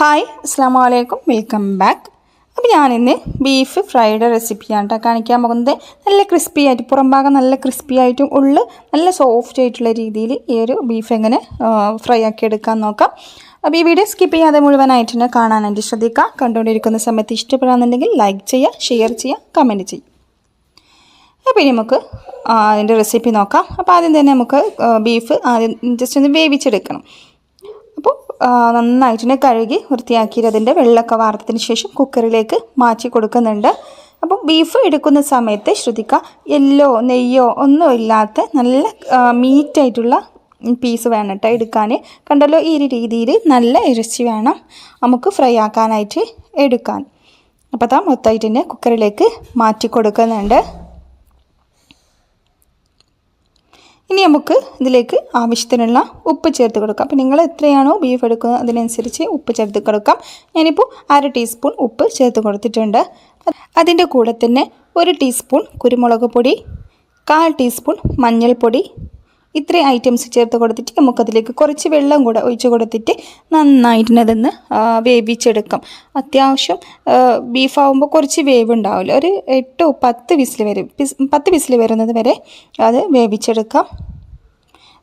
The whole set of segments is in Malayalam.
ഹായ് അസ്സാം വലൈക്കും വെൽക്കം ബാക്ക്. അപ്പോൾ ഞാനിന്ന് ബീഫ് ഫ്രൈഡ് റെസിപ്പിയാണ് കാണിക്കാൻ പോകുന്നത്. നല്ല ക്രിസ്പി ആയിട്ട് പുറം ഭാഗം നല്ല ക്രിസ്പി ആയിട്ടും ഉള്ളു നല്ല സോഫ്റ്റ് ആയിട്ടുള്ള രീതിയിൽ ഈ ഒരു ബീഫ് എങ്ങനെ ഫ്രൈ ആക്കി എടുക്കാൻ നോക്കാം. അപ്പോൾ ഈ വീഡിയോ സ്കിപ്പ് ചെയ്യാതെ മുഴുവനായിട്ട് തന്നെ കാണാനായിട്ട് ശ്രദ്ധിക്കുക. കണ്ടുകൊണ്ടിരിക്കുന്ന സമയത്ത് ഇഷ്ടപ്പെടാന്നുണ്ടെങ്കിൽ ലൈക്ക് ചെയ്യുക ഷെയർ ചെയ്യുക കമന്റ് ചെയ്യുക. അപ്പോൾ ഇനി നമുക്ക് അതിന്റെ റെസിപ്പി നോക്കാം. അപ്പോൾ ആദ്യം തന്നെ നമുക്ക് ബീഫ് ആദ്യം ജസ്റ്റ് ഒന്ന് വേവിച്ചെടുക്കണം. നന്നായിട്ട് കഴുകി വൃത്തിയാക്കിയിട്ട് അതിന്റെ വെള്ളമൊക്കെ വാർത്തതിന് ശേഷം കുക്കറിലേക്ക് മാറ്റി കൊടുക്കുന്നുണ്ട്. അപ്പോൾ ബീഫ് എടുക്കുന്ന സമയത്ത് ശ്രദ്ധിക്കുക എല്ലോ നെയ്യോ ഒന്നും ഇല്ലാത്ത നല്ല മീറ്റായിട്ടുള്ള പീസ് വേണം കേട്ടോ എടുക്കാൻ കണ്ടല്ലോ ഈ ഒരു രീതിയിൽ നല്ല ഇറച്ചി വേണം നമുക്ക് ഫ്രൈ ആക്കാനായിട്ട് എടുക്കാൻ. അപ്പോൾ അതാ മൊത്തമായിട്ട് തന്നെ കുക്കറിലേക്ക് മാറ്റി കൊടുക്കുന്നുണ്ട്. ഇനി നമുക്ക് ഇതിലേക്ക് ആവശ്യത്തിനുള്ള ഉപ്പ് ചേർത്ത് കൊടുക്കാം. അപ്പോൾ നിങ്ങൾ എത്രയാണോ ബീഫ് എടുക്കുന്നത് അതിനനുസരിച്ച് ഉപ്പ് ചേർത്ത് കൊടുക്കാം. ഞാനിപ്പോൾ അര ടീസ്പൂൺ ഉപ്പ് ചേർത്ത് കൊടുത്തിട്ടുണ്ട്. അതിന്റെ കൂടെ തന്നെ ഒരു ടീസ്പൂൺ കുരുമുളക് പൊടി കാൽ ടീസ്പൂൺ മഞ്ഞൾപ്പൊടി ഇത്രയും ഐറ്റംസ് ചേർത്ത് കൊടുത്തിട്ട് നമുക്കതിലേക്ക് കുറച്ച് വെള്ളം കൂടെ ഒഴിച്ച് കൊടുത്തിട്ട് നന്നായിട്ട് അതൊന്ന് വേവിച്ചെടുക്കാം. അത്യാവശ്യം ബീഫാവുമ്പോൾ കുറച്ച് വേവ് ഉണ്ടാവില്ല ഒരു എട്ടോ പത്ത് വിസിൽ വരും. പത്ത് വിസിൽ വരുന്നത് വരെ അത് വേവിച്ചെടുക്കാം.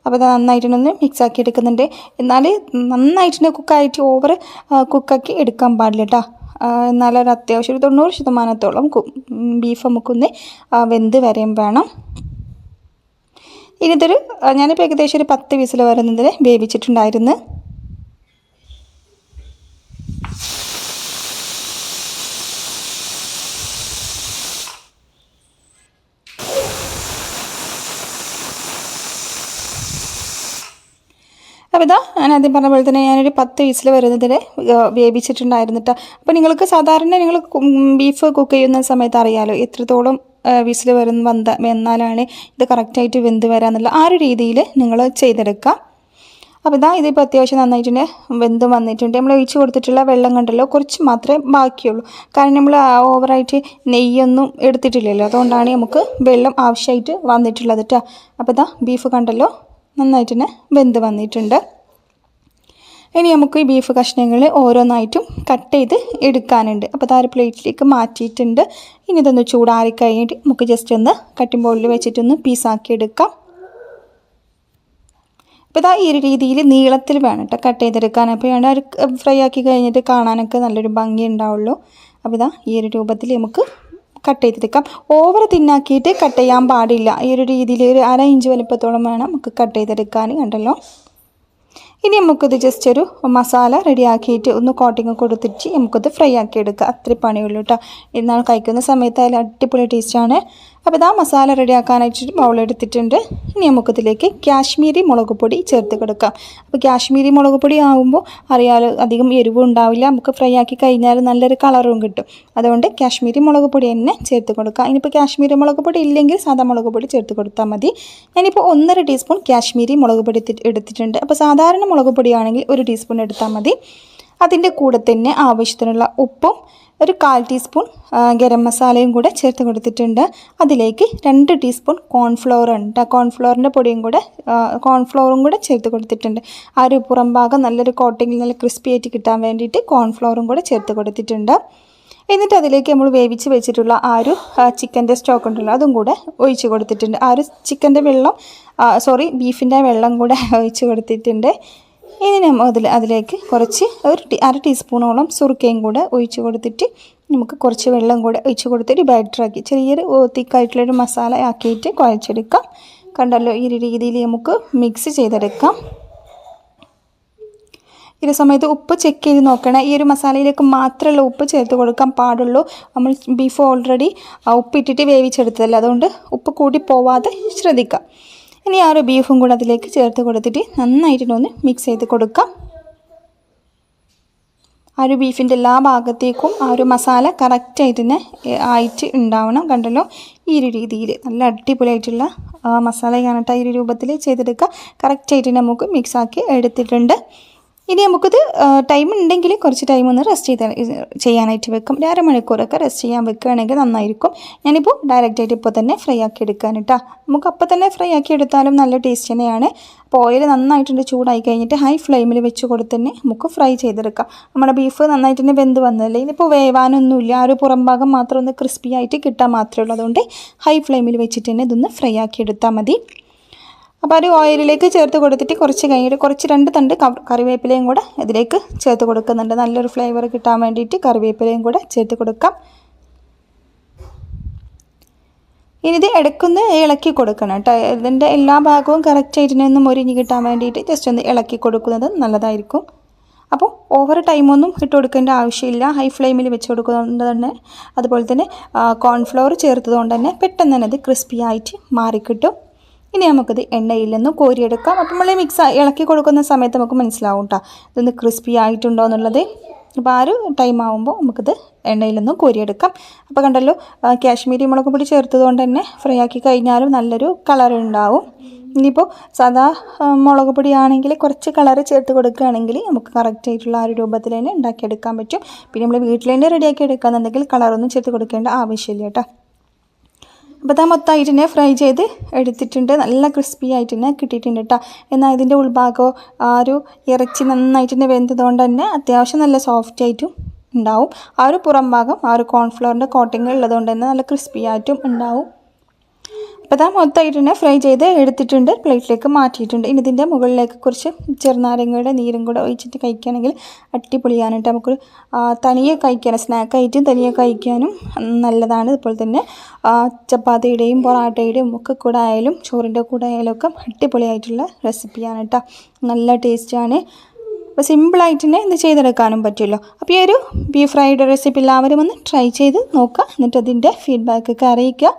അപ്പോൾ അത് നന്നായിട്ടൊന്ന് മിക്സ് ആക്കി എടുക്കുന്നുണ്ട് എന്നാൽ നന്നായിട്ട് കുക്കായിട്ട് ഓവർ കുക്കാക്കി എടുക്കാൻ പാടില്ല കേട്ടോ എന്നാൽ അത്യാവശ്യം ഒരു തൊണ്ണൂറ് ശതമാനത്തോളം ബീഫ് നമുക്കൊന്ന് വെന്ത് വരെയും വേണം. ഇനി ഇതൊരു ഞാനിപ്പോൾ ഏകദേശം ഒരു പത്ത് വിസിൽ വരുന്നതിന് വേവിച്ചിട്ടുണ്ടായിരുന്നു. അപ്പോൾ ഇതാ ഞാൻ ആദ്യം പറഞ്ഞ പോലെ തന്നെ ഞാനൊരു പത്ത് വിസിൽ വരുന്നതിന് വേവിച്ചിട്ടുണ്ടായിരുന്നു കേട്ടോ അപ്പോൾ നിങ്ങൾക്ക് സാധാരണ നിങ്ങൾ ബീഫ് കുക്ക് ചെയ്യുന്ന സമയത്ത് അറിയാമല്ലോ എത്രത്തോളം വിസിൽ വരുന്ന വന്ന വന്നാലാണ് ഇത് കറക്റ്റായിട്ട് വെന്ത് വരാന്നുള്ള ആ ഒരു രീതിയിൽ നിങ്ങൾ ചെയ്തെടുക്കുക. അപ്പോൾ ഇതാ ഇതിപ്പോൾ അത്യാവശ്യം നന്നായിട്ടുണ്ട് വെന്ത് വന്നിട്ടുണ്ട്. നമ്മൾ ഒഴിച്ച് കൊടുത്തിട്ടുള്ള വെള്ളം കണ്ടല്ലോ കുറച്ച് മാത്രമേ ബാക്കിയുള്ളൂ. കാരണം നമ്മൾ ഓവറായിട്ട് നെയ്യൊന്നും എടുത്തിട്ടില്ലല്ലോ. അതുകൊണ്ടാണ് നമുക്ക് വെള്ളം ആവശ്യമായിട്ട് വന്നിട്ടുള്ളത് കേട്ടോ അപ്പോൾ ഇതാ ബീഫ് കണ്ടല്ലോ നന്നായിട്ട് തന്നെ വെന്ത് വന്നിട്ടുണ്ട്. ഇനി നമുക്ക് ഈ ബീഫ് കഷ്ണങ്ങൾ ഓരോന്നായിട്ടും കട്ട് ചെയ്ത് എടുക്കാനുണ്ട്. അപ്പോൾ താര പ്ലേറ്റിലേക്ക് മാറ്റിയിട്ടുണ്ട്. ഇനി ഇതൊന്ന് ചൂടാറി കഴിഞ്ഞിട്ട് നമുക്ക് ജസ്റ്റ് ഒന്ന് കട്ടിംഗ് ബോളിൽ വെച്ചിട്ടൊന്ന് പീസാക്കി എടുക്കാം. അപ്പോൾ ഇതാ ഈ ഒരു രീതിയിൽ നീളത്തിൽ വേണം കേട്ടോ കട്ട് ചെയ്തെടുക്കാൻ. അപ്പോൾ വേണ്ട ഒരു ഫ്രൈ ആക്കി കഴിഞ്ഞിട്ട് കാണാനൊക്കെ നല്ലൊരു ഭംഗി ഉണ്ടാവുള്ളൂ. അപ്പോൾ ഇതാ ഈ ഒരു രൂപത്തിൽ നമുക്ക് കട്ട് ചെയ്തെടുക്കാം. ഓവർ തിന്നാക്കിയിട്ട് കട്ട് ചെയ്യാൻ പാടില്ല. ഈ ഒരു രീതിയിൽ ഒരു അര ഇഞ്ച് വലുപ്പത്തോളം വേണം നമുക്ക് കട്ട് ചെയ്തെടുക്കാൻ കണ്ടല്ലോ. ഇനി നമുക്കിത് ജസ്റ്റ് ഒരു മസാല റെഡിയാക്കിയിട്ട് ഒന്ന് കോട്ടിങ് കൊടുത്തിട്ട് നമുക്കത് ഫ്രൈ ആക്കി അത്ര പണിയുള്ളൂ കേട്ടോ എന്നാൽ കഴിക്കുന്ന സമയത്ത് അതിൽ അടിപൊളി ടേസ്റ്റാണ് അപ്പോൾ ഇതാ മസാല റെഡിയാക്കാനായിട്ട് ബൗൾ എടുത്തിട്ടുണ്ട് ഇനി നമുക്കിതിലേക്ക് കാശ്മീരി മുളക് പൊടി ചേർത്ത് കൊടുക്കാം. അപ്പോൾ കാശ്മീരി മുളക് പൊടി ആകുമ്പോൾ അറിയാലോ അധികം എരിവും ഉണ്ടാവില്ല. നമുക്ക് ഫ്രൈ ആക്കി കഴിഞ്ഞാൽ നല്ലൊരു കളറും കിട്ടും. അതുകൊണ്ട് കാശ്മീരി മുളക് പൊടി തന്നെ ചേർത്ത് കൊടുക്കുക ഇനിയിപ്പോൾ കാശ്മീരി മുളക് പൊടി ഇല്ലെങ്കിൽ സാധാ മുളക് പൊടി ചേർത്ത് കൊടുത്താൽ മതി. ഞാനിപ്പോൾ ഒന്നര ടീസ്പൂൺ കാശ്മീരി മുളക് പൊടി എടുത്തി- എടുത്തിട്ടുണ്ട്. അപ്പോൾ സാധാരണ മുളക് പൊടിയാണെങ്കിൽ ഒരു ടീസ്പൂൺ എടുത്താൽ മതി. അതിന്റെ കൂടെ തന്നെ ആവശ്യത്തിനുള്ള ഉപ്പും ഒരു കാൽ ടീസ്പൂൺ ഗരം മസാലയും കൂടെ ചേർത്ത് കൊടുത്തിട്ടുണ്ട്. അതിലേക്ക് രണ്ട് ടീസ്പൂൺ കോൺഫ്ലവർ ഉണ്ട്. കോൺഫ്ലവറിന്റെ പൊടിയും കൂടെ കോൺഫ്ലവറും കൂടെ ചേർത്ത് കൊടുത്തിട്ടുണ്ട്. ആ ഒരു പുറം ഭാഗം നല്ലൊരു കോട്ടിങ്ങിൽ നല്ല ക്രിസ്പി ആയിട്ട് കിട്ടാൻ വേണ്ടിയിട്ട് കോൺഫ്ലവറും കൂടെ ചേർത്ത് കൊടുത്തിട്ടുണ്ട്. എന്നിട്ട് അതിലേക്ക് നമ്മൾ വേവിച്ച് വെച്ചിട്ടുള്ള ആ ഒരു ചിക്കന്റെ സ്റ്റോക്ക് ഉണ്ടല്ലോ അതും കൂടെ ഒഴിച്ച് കൊടുത്തിട്ടുണ്ട്. ആ ഒരു ചിക്കന്റെ വെള്ളം സോറി ബീഫിന്റെ വെള്ളം കൂടെ ഒഴിച്ച് കൊടുത്തിട്ടുണ്ട്. ഇനി നമ്മൾ അതിൽ അതിലേക്ക് കുറച്ച് ഒരു അര ടീസ്പൂണോളം സുറുക്കയും കൂടെ ഒഴിച്ച് കൊടുത്തിട്ട് നമുക്ക് കുറച്ച് വെള്ളം കൂടെ ഒഴിച്ച് കൊടുത്തിട്ട് ബാറ്ററാക്കി. ചെറിയൊരു തിക്കായിട്ടുള്ളൊരു മസാല ആക്കിയിട്ട് കുഴച്ചെടുക്കാം. കണ്ടല്ലോ ഈ രീതിയിൽ നമുക്ക് മിക്സ് ചെയ്തെടുക്കാം. ഈ സമയത്ത് ഉപ്പ് ചെക്ക് ചെയ്ത് നോക്കണം. ഈ ഒരു മസാലയിലേക്ക് മാത്രമല്ല ഉപ്പ് ചേർത്ത് കൊടുക്കാൻ പാടുള്ളൂ. നമ്മൾ ബീഫ് ഓൾറെഡി ഉപ്പിട്ടിട്ട് വേവിച്ചെടുത്തതല്ലേ. അതുകൊണ്ട് ഉപ്പ് കൂടി പോവാതെ ശ്രദ്ധിക്കാം. ഇനി ആ ഒരു ബീഫും കൂടെ അതിലേക്ക് ചേർത്ത് കൊടുത്തിട്ട് നന്നായിട്ടൊന്ന് മിക്സ് ചെയ്ത് കൊടുക്കാം. ആ ഒരു ബീഫിന്റെ എല്ലാ ഭാഗത്തേക്കും ആ ഒരു മസാല കറക്റ്റായിട്ട് തന്നെ ആയിട്ട് ഉണ്ടാവണം. കണ്ടല്ലോ? ഈ ഒരു രീതിയിൽ നല്ല അടിപൊളിയായിട്ടുള്ള ആ, മസാലയാണ് കേട്ടോ ഈ ഒരു രൂപത്തിൽ ചെയ്തെടുക്കുക. കറക്റ്റായിട്ട് നമുക്ക് മിക്സാക്കി എടുത്തിട്ടുണ്ട്. ഇനി നമുക്കിത് ടൈം ഉണ്ടെങ്കിൽ കുറച്ച് ടൈം ഒന്ന് റെസ്റ്റ് ചെയ്ത് ചെയ്യാനായിട്ട് വെക്കും. ഒരു അരമണിക്കൂറൊക്കെ റെസ്റ്റ് ചെയ്യാൻ വെക്കുകയാണെങ്കിൽ നന്നായിരിക്കും. ഞാനിപ്പോൾ ഡയറക്റ്റായിട്ട് ഇപ്പോൾ തന്നെ ഫ്രൈ ആക്കി എടുക്കാൻ കേട്ടോ നമുക്ക് അപ്പോൾ തന്നെ ഫ്രൈ ആക്കി എടുത്താലും നല്ല ടേസ്റ്റ് തന്നെയാണ്. അപ്പോൾ ഓയിൽ നന്നായിട്ടുണ്ട് ചൂടായി കഴിഞ്ഞിട്ട് ഹൈ ഫ്ലെയിമിൽ വെച്ച് കൊടുത്ത് തന്നെ നമുക്ക് ഫ്രൈ ചെയ്തെടുക്കാം. നമ്മുടെ ബീഫ് നന്നായിട്ട് തന്നെ വെന്ത് വന്നതല്ലേ? ഇതിപ്പോൾ വേവാനൊന്നുമില്ല. ആ ഒരു പുറം ഭാഗം മാത്രം ഒന്ന് ക്രിസ്പി ആയിട്ട് കിട്ടാൻ മാത്രമേ ഉള്ളൂ. അതുകൊണ്ട് ഹൈ ഫ്ലെയിമിൽ വെച്ചിട്ട് തന്നെ ഇതൊന്ന് ഫ്രൈ ആക്കി എടുത്താൽ മതി. അപ്പോൾ ഒരു ഓയിലിലേക്ക് ചേർത്ത് കൊടുത്തിട്ട് കുറച്ച് കഴിഞ്ഞിട്ട് കുറച്ച് രണ്ട് തണ്ട് കറിവേപ്പിലയും കൂടെ ഇതിലേക്ക് ചേർത്ത് കൊടുക്കുന്നുണ്ട്. നല്ലൊരു ഫ്ലേവർ കിട്ടാൻ വേണ്ടിയിട്ട് കറിവേപ്പിലയും കൂടെ ചേർത്ത് കൊടുക്കാം. ഇനി ഇത് ഇടയ്ക്കൊന്ന് ഇളക്കി കൊടുക്കണം കേട്ടോ. ഇതിന്റെ എല്ലാ ഭാഗവും കറക്റ്റായിട്ട് ഒന്ന് മൊരിഞ്ഞ് കിട്ടാൻ വേണ്ടിയിട്ട് ജസ്റ്റ് ഒന്ന് ഇളക്കി കൊടുക്കുന്നത് നല്ലതായിരിക്കും. അപ്പോൾ ഓവർ ടൈമൊന്നും ഇട്ട് കൊടുക്കേണ്ട ആവശ്യമില്ല. ഹൈ ഫ്ലെയിമിൽ വെച്ച് കൊടുക്കുന്നതുകൊണ്ട് തന്നെ. അതുപോലെ തന്നെ കോൺഫ്ലവർ ചേർത്തതുകൊണ്ട് തന്നെ പെട്ടെന്ന് തന്നെ അത് ക്രിസ്പി ആയിട്ട് മാറിക്കിട്ടും. ഇനി നമുക്കിത് എണ്ണയിൽ നിന്ന് കോരിയെടുക്കാം. അപ്പം നമ്മൾ മിക്സ് ഇളക്കി കൊടുക്കുന്ന സമയത്ത് നമുക്ക് മനസ്സിലാവും കേട്ടോ ഇതൊന്ന് ക്രിസ്പി ആയിട്ടുണ്ടോ എന്നുള്ളത്. അപ്പോൾ ആ ഒരു ടൈം ആകുമ്പോൾ നമുക്കിത് എണ്ണയിൽ നിന്നും കോരിയെടുക്കാം. അപ്പോൾ കണ്ടല്ലോ കാശ്മീരി മുളക് പൊടി ചേർത്തത് കൊണ്ട് തന്നെ ഫ്രൈ ആക്കി കഴിഞ്ഞാലും നല്ലൊരു കളർ ഉണ്ടാവും. ഇനിയിപ്പോൾ സാധാ മുളക് പൊടിയാണെങ്കിൽ കുറച്ച് കളർ ചേർത്ത് കൊടുക്കുകയാണെങ്കിൽ നമുക്ക് കറക്റ്റ് ആയിട്ടുള്ള ആ ഒരു രൂപത്തിൽ തന്നെ ഉണ്ടാക്കിയെടുക്കാൻ പറ്റും. പിന്നെ നമ്മൾ വീട്ടിൽ തന്നെ റെഡിയാക്കി എടുക്കാന്നുണ്ടെങ്കിൽ കളറൊന്നും ചേർത്ത് കൊടുക്കേണ്ട ആവശ്യമില്ല കേട്ടോ അപ്പോൾ മൊത്തമായിട്ട് തന്നെ ഫ്രൈ ചെയ്ത് എടുത്തിട്ടുണ്ട്. നല്ല ക്രിസ്പി ആയിട്ട് തന്നെ കിട്ടിയിട്ടുണ്ട് കേട്ടോ എന്നാൽ ഇതിന്റെ ഉൾഭാഗമോ ആ ഒരു ഇറച്ചി നന്നായിട്ട് തന്നെ വെന്തതുകൊണ്ട് തന്നെ അത്യാവശ്യം നല്ല സോഫ്റ്റ് ആയിട്ടും ഉണ്ടാവും. ആ ഒരു പുറം ഭാഗം ആ ഒരു കോൺഫ്ലവറിന്റെ കോട്ടിങ് ഉള്ളതുകൊണ്ട് തന്നെ നല്ല ക്രിസ്പി ആയിട്ടും ഉണ്ടാവും. അപ്പോൾ ഇതാ മൊത്തമായിട്ട് തന്നെ ഫ്രൈ ചെയ്ത് എടുത്തിട്ടുണ്ട്. പ്ലേറ്റിലേക്ക് മാറ്റിയിട്ടുണ്ട്. ഇനി ഇതിന്റെ മുകളിലേക്ക് കുറച്ച് ചെറുനാരങ്ങയുടെ നീരും കൂടെ ഒഴിച്ചിട്ട് കഴിക്കുകയാണെങ്കിൽ അട്ടിപൊളിയാനായിട്ട് നമുക്ക് തനിയെ കഴിക്കാനും സ്നാക്കായിട്ടും തനിയെ കഴിക്കാനും നല്ലതാണ്. ഇതുപോലെ തന്നെ ചപ്പാത്തിയുടെയും പൊറാട്ടയുടെയും ഒക്കെ കൂടെ ആയാലും ചോറിന്റെ കൂടെ ആയാലും ഒക്കെ അടിപൊളിയായിട്ടുള്ള റെസിപ്പിയാണ് കേട്ടോ നല്ല ടേസ്റ്റാണ് അപ്പോൾ സിമ്പിളായിട്ട് തന്നെ ഇത് ചെയ്തെടുക്കാനും പറ്റുമല്ലോ. അപ്പോൾ ഈ ഒരു ബീഫ് ഫ്രൈഡ് റെസിപ്പി എല്ലാവരും ഒന്ന് ട്രൈ ചെയ്ത് നോക്കുക. എന്നിട്ട് അതിന്റെ ഫീഡ്ബാക്കൊക്കെ അറിയിക്കുക.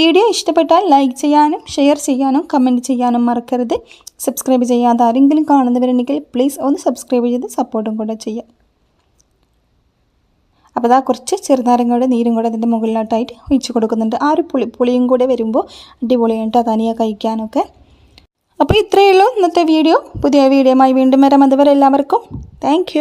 വീഡിയോ ഇഷ്ടപ്പെട്ടാൽ ലൈക്ക് ചെയ്യാനും ഷെയർ ചെയ്യാനും കമന്റ് ചെയ്യാനും മറക്കരുത്. സബ്സ്ക്രൈബ് ചെയ്യാതെ ആരെങ്കിലും കാണുന്നവരുണ്ടെങ്കിൽ പ്ലീസ് ഒന്ന് സബ്സ്ക്രൈബ് ചെയ്ത് സപ്പോർട്ടും കൂടെ ചെയ്യാം അപ്പോൾ അതാ കുറച്ച് ചെറുനാരങ്ങയുടെ നീരും കൂടെ അതിന്റെ മുകളിലോട്ടായിട്ട് ഒഴിച്ച് കൊടുക്കുന്നുണ്ട്. ആ ഒരു പുളി പുളിയും കൂടെ വരുമ്പോൾ അടിപൊളിയായിട്ട് തനിയെ കഴിക്കാനൊക്കെ അപ്പോൾ ഇത്രയേ ഉള്ളൂ ഇന്നത്തെ വീഡിയോ. പുതിയ വീഡിയോയുമായി വീണ്ടും വരാം. അതുവരെ എല്ലാവർക്കും താങ്ക്